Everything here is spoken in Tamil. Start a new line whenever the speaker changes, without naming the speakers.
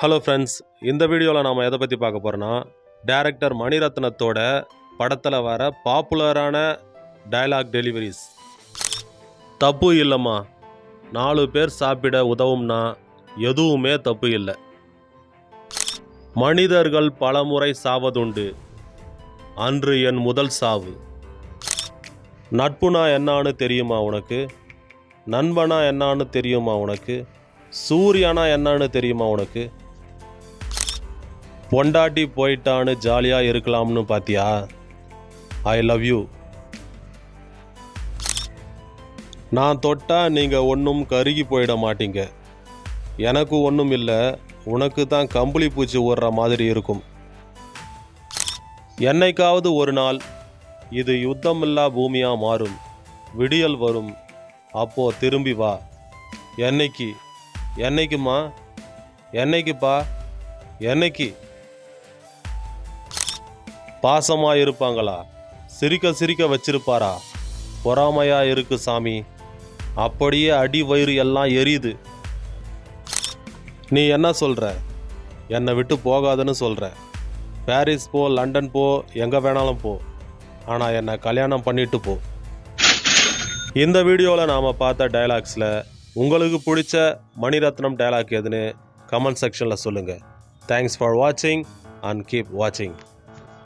ஹலோ ஃப்ரெண்ட்ஸ் இந்த வீடியோவில் நாம் எதை பற்றி பார்க்க போகிறோன்னா டேரக்டர் மணிரத்னத்தோட படத்தில் வர பாப்புலரான டயலாக் டெலிவரிஸ் தப்பு இல்லைம்மா. நாலு பேர் சாப்பிட உதவும்னா எதுவுமே தப்பு இல்லை. மனிதர்கள் பலமுறை சாவதுண்டு. அன்று என் முதல் சாவு. நட்புனா என்னான்னு தெரியுமா உனக்கு? நண்பனா என்னான்னு தெரியுமா உனக்கு? சூரியனா என்னன்னு தெரியுமா உனக்கு? பொண்டாட்டி போயிட்டான்னு ஜாலியாக இருக்கலாம்னு பார்த்தியா ஐ லவ் யூ நான் தொட்டால் நீங்கள் ஒன்றும் கருகி போயிட மாட்டீங்க. எனக்கு ஒன்றும் இல்லை உனக்கு தான் கம்பளி பூச்சி ஓடுற மாதிரி இருக்கும். என்னைக்காவது ஒரு நாள் இது யுத்தமில்லா பூமியாக மாறும். விடியல் வரும். அப்போ திரும்பி வா. என்னைக்கு? என்னைக்குமா என்னைக்குப்பா? என்னைக்கு? பாசமாக இருப்பாங்களா சிரிக்க சிரிக்க வச்சிருப்பாரா? பொறாமையா இருக்கு சாமி. அப்படியே அடி வயிறு எல்லாம் எரியுது. நீ என்ன சொல்கிற என்னை விட்டு போகாதுன்னு சொல்கிற பாரிஸ் போ லண்டன் போ எங்கே வேணாலும் போ. ஆனால் என்னை கல்யாணம் பண்ணிட்டு போ. இந்த வீடியோவில் நாம் பார்த்த டயலாக்ஸில் உங்களுக்கு பிடிச்ச மணிரத்னம் டயலாக் எதுன்னு கமெண்ட் செக்ஷனில் சொல்லுங்கள் தேங்க்ஸ் ஃபார் வாட்சிங் அண்ட் கீப் வாட்சிங்